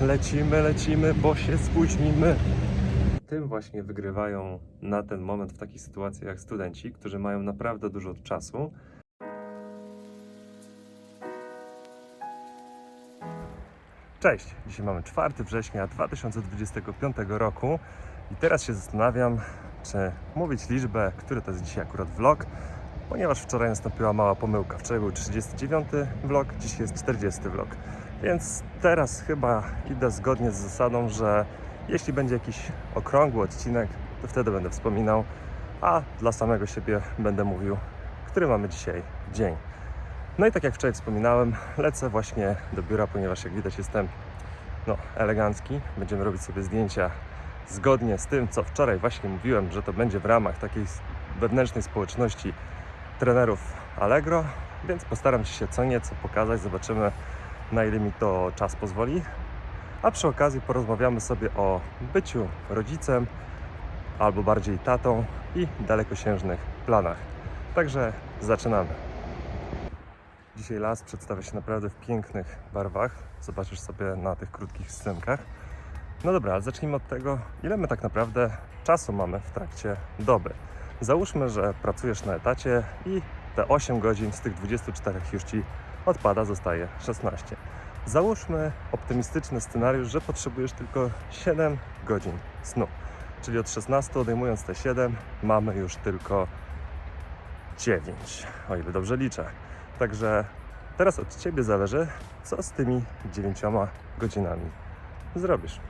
Lecimy, lecimy, bo się spóźnimy. Tym właśnie wygrywają na ten moment w takich sytuacjach studenci, którzy mają naprawdę dużo czasu. Cześć! Dzisiaj mamy 4 września 2025 roku i teraz się zastanawiam, czy mówić liczbę, który to jest dzisiaj akurat vlog, ponieważ wczoraj nastąpiła mała pomyłka. Wczoraj był 39 vlog, dziś jest 40 vlog. Więc teraz chyba idę zgodnie z zasadą, że jeśli będzie jakiś okrągły odcinek, to wtedy będę wspominał, a dla samego siebie będę mówił, który mamy dzisiaj dzień. No i tak jak wczoraj wspominałem, lecę właśnie do biura, ponieważ jak widać jestem no, elegancki. Będziemy robić sobie zdjęcia zgodnie z tym, co wczoraj właśnie mówiłem, że to będzie w ramach takiej wewnętrznej społeczności trenerów Allegro, więc postaram się co nieco pokazać, zobaczymy na ile mi to czas pozwoli. A przy okazji porozmawiamy sobie o byciu rodzicem, albo bardziej tatą i dalekosiężnych planach. Także zaczynamy. Dzisiaj las przedstawia się naprawdę w pięknych barwach. Zobaczysz sobie na tych krótkich scenkach. No dobra, ale zacznijmy od tego, ile my tak naprawdę czasu mamy w trakcie doby. Załóżmy, że pracujesz na etacie i te 8 godzin z tych 24 już ci odpada, zostaje 16. Załóżmy optymistyczny scenariusz, że potrzebujesz tylko 7 godzin snu. Czyli od 16 odejmując te 7, mamy już tylko 9, o ile dobrze liczę. Także teraz od Ciebie zależy, co z tymi 9 godzinami zrobisz.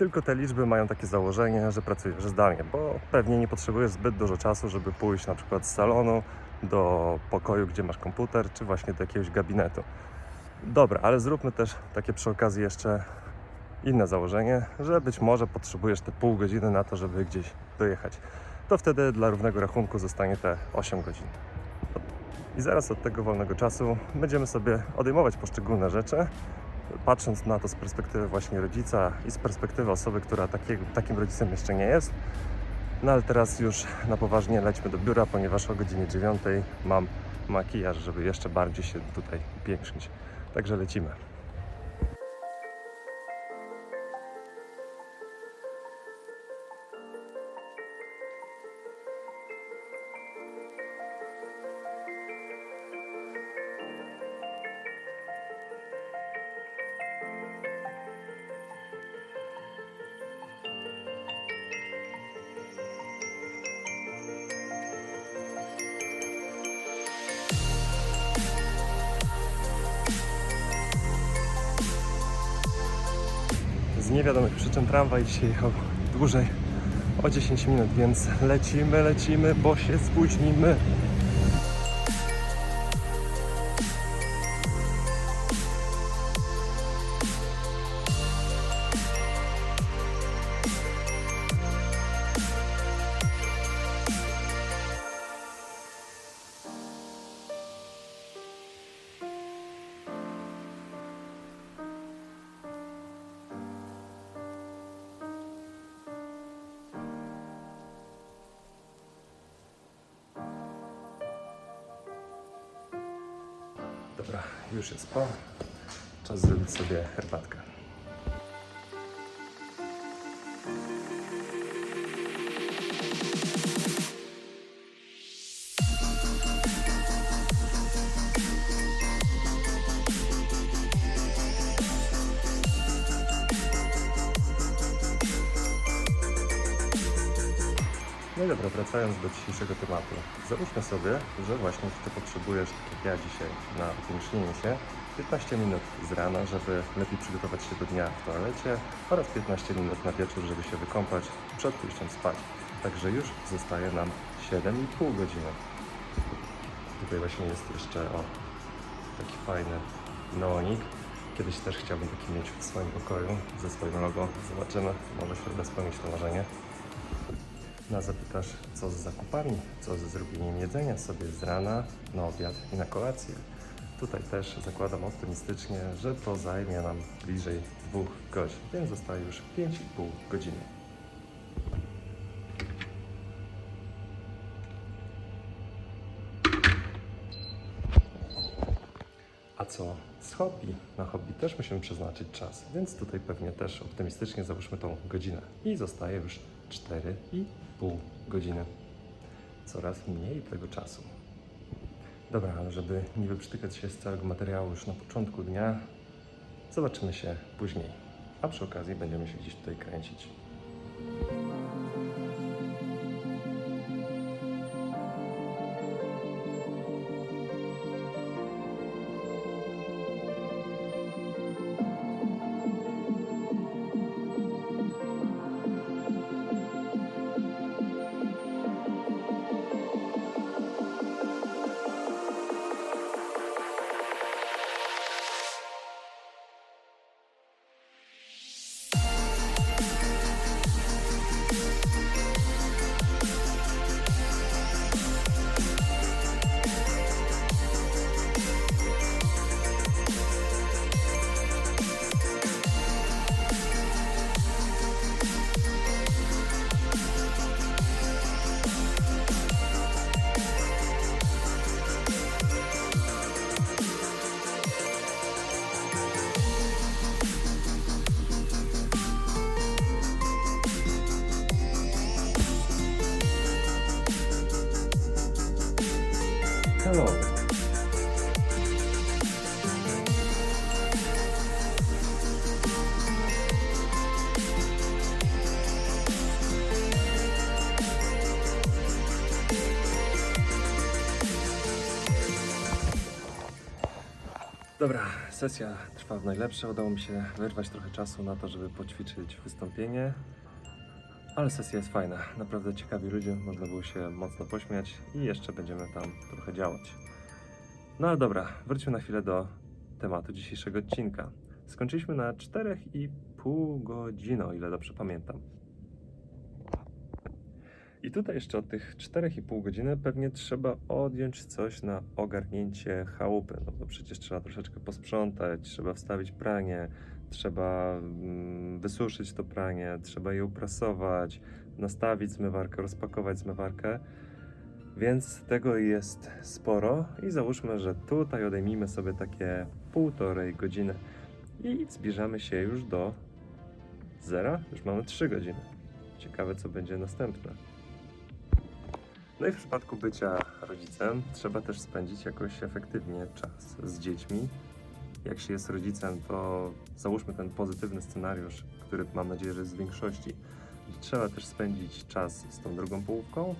Tylko te liczby mają takie założenie, że pracujesz zdalnie, bo pewnie nie potrzebujesz zbyt dużo czasu, żeby pójść na przykład z salonu do pokoju, gdzie masz komputer, czy właśnie do jakiegoś gabinetu. Dobra, ale zróbmy też takie przy okazji jeszcze inne założenie, że być może potrzebujesz te pół godziny na to, żeby gdzieś dojechać. To wtedy dla równego rachunku zostanie te 8 godzin. I zaraz od tego wolnego czasu będziemy sobie odejmować poszczególne rzeczy, patrząc na to z perspektywy właśnie rodzica i z perspektywy osoby, która takim rodzicem jeszcze nie jest. No ale teraz już na poważnie lećmy do biura, ponieważ o godzinie 9 mam makijaż, żeby jeszcze bardziej się tutaj pięknić. Także lecimy. Z niewiadomych przyczyn tramwaj dzisiaj jechał dłużej o 10 minut, więc lecimy, lecimy, bo się spóźnimy. Dobra, już jest po. Czas zrobić sobie herbatkę. No i dobra, wracając do dzisiejszego tematu. Załóżmy sobie, że właśnie ty potrzebujesz, tak jak ja dzisiaj, na się 15 minut z rana, żeby lepiej przygotować się do dnia w toalecie oraz 15 minut na wieczór, żeby się wykąpać przed pójściem spać. Także już zostaje nam 7,5 godziny. Tutaj właśnie jest jeszcze o taki fajny neonik. Kiedyś też chciałbym taki mieć w swoim pokoju ze swoim logo. Zobaczymy, może się uda spełnić to marzenie. No zapytasz, co z zakupami, co ze zrobieniem jedzenia sobie z rana, na obiad i na kolację. Tutaj też zakładam optymistycznie, że to zajmie nam bliżej dwóch godzin, więc zostaje już 5,5 godziny. A co z hobby? Na hobby też musimy przeznaczyć czas, więc tutaj pewnie też optymistycznie załóżmy tą godzinę. I zostaje już 4,5 godziny. Coraz mniej tego czasu. Dobra, ale żeby nie wyprztykać się z całego materiału już na początku dnia, zobaczymy się później. A przy okazji będziemy się gdzieś tutaj kręcić. Hello. Dobra, sesja trwa w najlepsze. Udało mi się wyrwać trochę czasu na to, żeby poćwiczyć wystąpienie. Ale sesja jest fajna. Naprawdę ciekawi ludzie, można było się mocno pośmiać i jeszcze będziemy tam trochę działać. No ale dobra, wróćmy na chwilę do tematu dzisiejszego odcinka. Skończyliśmy na 4,5 godziny, o ile dobrze pamiętam. I tutaj jeszcze od tych 4,5 godziny pewnie trzeba odjąć coś na ogarnięcie chałupy, no bo przecież trzeba troszeczkę posprzątać, trzeba wstawić pranie, trzeba mm, wysuszyć to pranie, trzeba je uprasować, nastawić zmywarkę, rozpakować zmywarkę. Więc tego jest sporo i załóżmy, że tutaj odejmijmy sobie takie półtorej godziny i zbliżamy się już do zera. Już mamy 3 godziny. Ciekawe, co będzie następne. No i w przypadku bycia rodzicem trzeba też spędzić jakoś efektywnie czas z dziećmi. Jak się jest rodzicem, to załóżmy ten pozytywny scenariusz, który mam nadzieję, że jest w większości. Trzeba też spędzić czas z tą drugą połówką,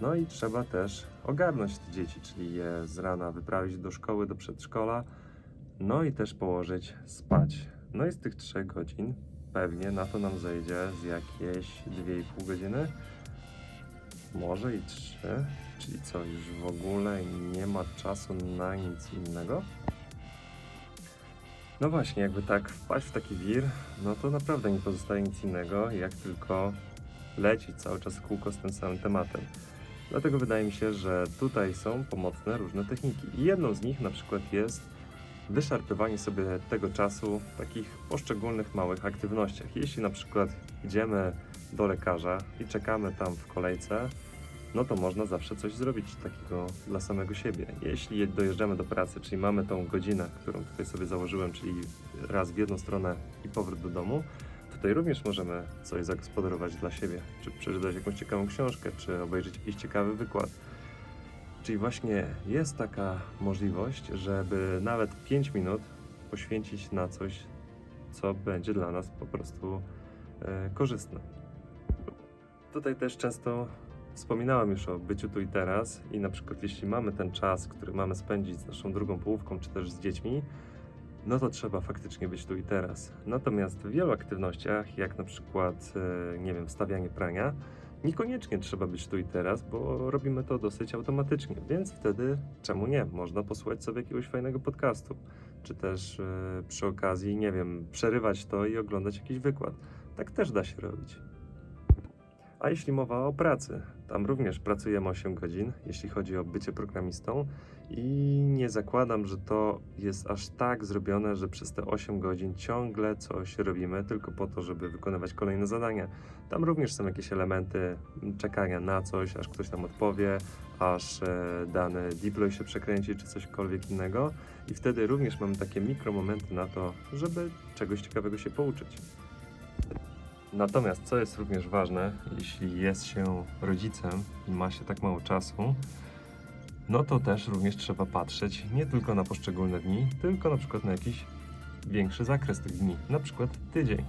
no i trzeba też ogarnąć te dzieci, czyli je z rana wyprawić do szkoły, do przedszkola, no i też położyć spać. No i z tych 3 godzin pewnie na to nam zejdzie z jakieś 2,5 godziny, może i 3, czyli co, już w ogóle nie ma czasu na nic innego? No właśnie, jakby tak wpaść w taki wir, no to naprawdę nie pozostaje nic innego, jak tylko lecieć cały czas w kółko z tym samym tematem. Dlatego wydaje mi się, że tutaj są pomocne różne techniki. I jedną z nich na przykład jest wyszarpywanie sobie tego czasu w takich poszczególnych małych aktywnościach. Jeśli na przykład idziemy do lekarza i czekamy tam w kolejce, no to można zawsze coś zrobić takiego dla samego siebie. Jeśli dojeżdżamy do pracy, czyli mamy tą godzinę, którą tutaj sobie założyłem, czyli raz w jedną stronę i powrót do domu, tutaj również możemy coś zagospodarować dla siebie, czy przeczytać jakąś ciekawą książkę, czy obejrzeć jakiś ciekawy wykład. Czyli właśnie jest taka możliwość, żeby nawet 5 minut poświęcić na coś, co będzie dla nas po prostu e, korzystne. Tutaj też często wspominałem już o byciu tu i teraz i na przykład jeśli mamy ten czas, który mamy spędzić z naszą drugą połówką, czy też z dziećmi, no to trzeba faktycznie być tu i teraz. Natomiast w wielu aktywnościach, jak na przykład, e, nie wiem, wstawianie prania, niekoniecznie trzeba być tu i teraz, bo robimy to dosyć automatycznie, więc wtedy czemu nie? Można posłuchać sobie jakiegoś fajnego podcastu. czy też e, przy okazji, nie wiem, przerywać to i oglądać jakiś wykład. Tak też da się robić. A jeśli mowa o pracy, tam również pracujemy 8 godzin, jeśli chodzi o bycie programistą i nie zakładam, że to jest aż tak zrobione, że przez te 8 godzin ciągle coś robimy tylko po to, żeby wykonywać kolejne zadania. Tam również są jakieś elementy czekania na coś, aż ktoś nam odpowie, aż e, dany deploy się przekręci, czy cośkolwiek innego. I wtedy również mamy takie mikromomenty na to, żeby czegoś ciekawego się pouczyć. Natomiast co jest również ważne, jeśli jest się rodzicem i ma się tak mało czasu, no to też również trzeba patrzeć nie tylko na poszczególne dni, tylko na przykład na jakiś większy zakres tych dni, na przykład tydzień.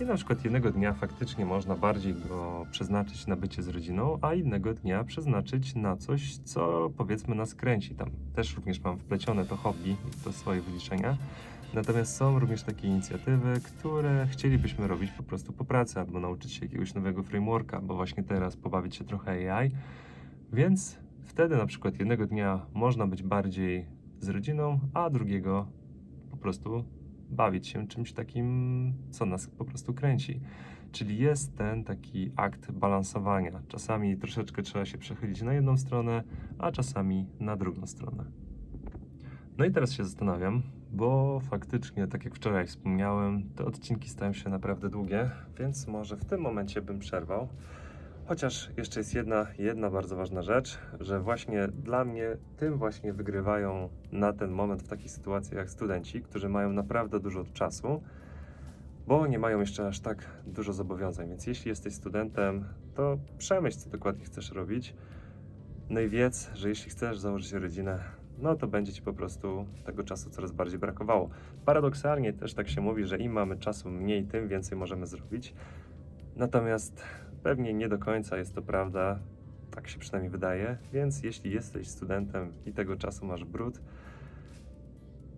I na przykład jednego dnia faktycznie można bardziej go przeznaczyć na bycie z rodziną, a innego dnia przeznaczyć na coś, co powiedzmy nas kręci. Tam też również mam wplecione to hobby to swoje wyliczenia. Natomiast są również takie inicjatywy, które chcielibyśmy robić po prostu po pracy, albo nauczyć się jakiegoś nowego frameworka, bo właśnie teraz pobawić się trochę AI. Więc wtedy na przykład jednego dnia można być bardziej z rodziną, a drugiego po prostu bawić się czymś takim, co nas po prostu kręci. Czyli jest ten taki akt balansowania. Czasami troszeczkę trzeba się przechylić na jedną stronę, a czasami na drugą stronę. No i teraz się zastanawiam, bo faktycznie, tak jak wczoraj wspomniałem, te odcinki stają się naprawdę długie, więc może w tym momencie bym przerwał. Chociaż jeszcze jest jedna, jedna bardzo ważna rzecz, że właśnie dla mnie tym właśnie wygrywają na ten moment w takich sytuacjach studenci, którzy mają naprawdę dużo czasu, bo nie mają jeszcze aż tak dużo zobowiązań. Więc jeśli jesteś studentem, to przemyśl, co dokładnie chcesz robić. No i wiedz, że jeśli chcesz założyć rodzinę, no to będzie ci po prostu tego czasu coraz bardziej brakowało. Paradoksalnie też tak się mówi, że im mamy czasu mniej, tym więcej możemy zrobić. Natomiast pewnie nie do końca jest to prawda, tak się przynajmniej wydaje, więc jeśli jesteś studentem i tego czasu masz brud,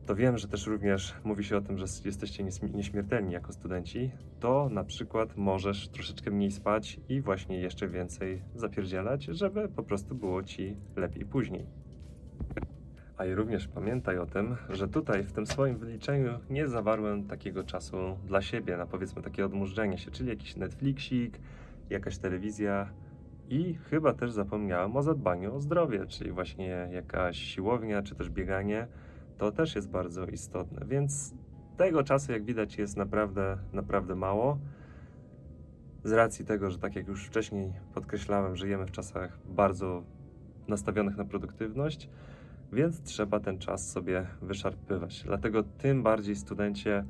to wiem, że też również mówi się o tym, że jesteście nieśmiertelni jako studenci, to na przykład możesz troszeczkę mniej spać i właśnie jeszcze więcej zapierdzielać, żeby po prostu było ci lepiej później. A i również pamiętaj o tym, że tutaj w tym swoim wyliczeniu nie zawarłem takiego czasu dla siebie, na powiedzmy takie odmurzenie się, czyli jakiś Netflixik, jakaś telewizja i chyba też zapomniałem o zadbaniu o zdrowie, czyli właśnie jakaś siłownia czy też bieganie. To też jest bardzo istotne, więc tego czasu, jak widać, jest naprawdę, naprawdę mało. Z racji tego, że tak jak już wcześniej podkreślałem, żyjemy w czasach bardzo nastawionych na produktywność, więc trzeba ten czas sobie wyszarpywać. Dlatego tym bardziej studencie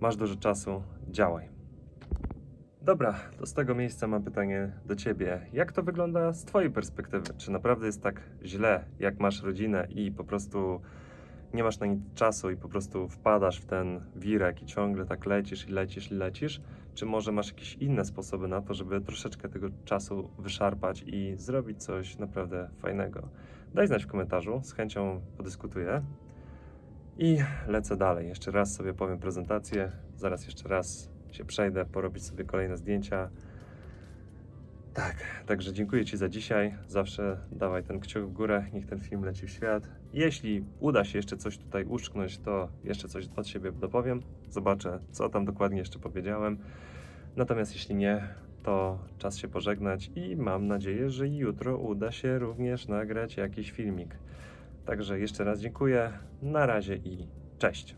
masz dużo czasu, działaj. Dobra, to z tego miejsca mam pytanie do Ciebie. Jak to wygląda z Twojej perspektywy? Czy naprawdę jest tak źle, jak masz rodzinę i po prostu nie masz na nic czasu i po prostu wpadasz w ten wirek i ciągle tak lecisz i lecisz i lecisz? Czy może masz jakieś inne sposoby na to, żeby troszeczkę tego czasu wyszarpać i zrobić coś naprawdę fajnego? Daj znać w komentarzu, z chęcią podyskutuję. I lecę dalej. Jeszcze raz sobie powiem prezentację, zaraz jeszcze raz się przejdę, porobić sobie kolejne zdjęcia. Tak, także dziękuję Ci za dzisiaj. Zawsze dawaj ten kciuk w górę, niech ten film leci w świat. Jeśli uda się jeszcze coś tutaj uszczknąć, to jeszcze coś od siebie dopowiem. Zobaczę, co tam dokładnie jeszcze powiedziałem. Natomiast jeśli nie, to czas się pożegnać i mam nadzieję, że jutro uda się również nagrać jakiś filmik. Także jeszcze raz dziękuję. Na razie i cześć.